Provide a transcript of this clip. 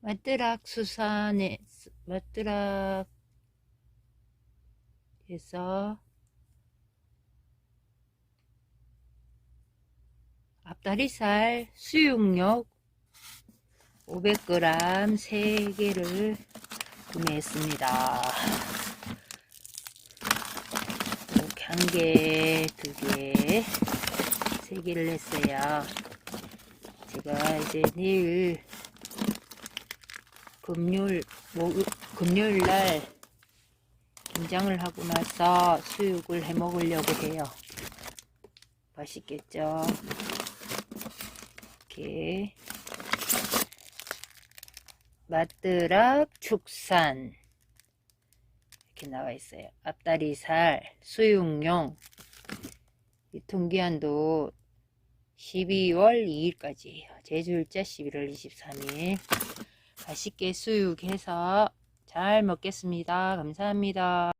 맛드락 수산에 맛드락에서 앞다리살 수육육 500g 3개를 구매했습니다. 이렇게 한 개, 두 개, 세 개를 했어요. 제가 이제 내일 금요일, 목, 금요일 날 김장을 하고 나서 수육을 해 먹으려고 해요. 맛있겠죠? 이렇게 맛드락 축산 이렇게 나와 있어요. 앞다리살 수육용 유통기한도 12월 2일까지예요. 제주일자 11월 23일 맛있게 수육해서 잘 먹겠습니다. 감사합니다.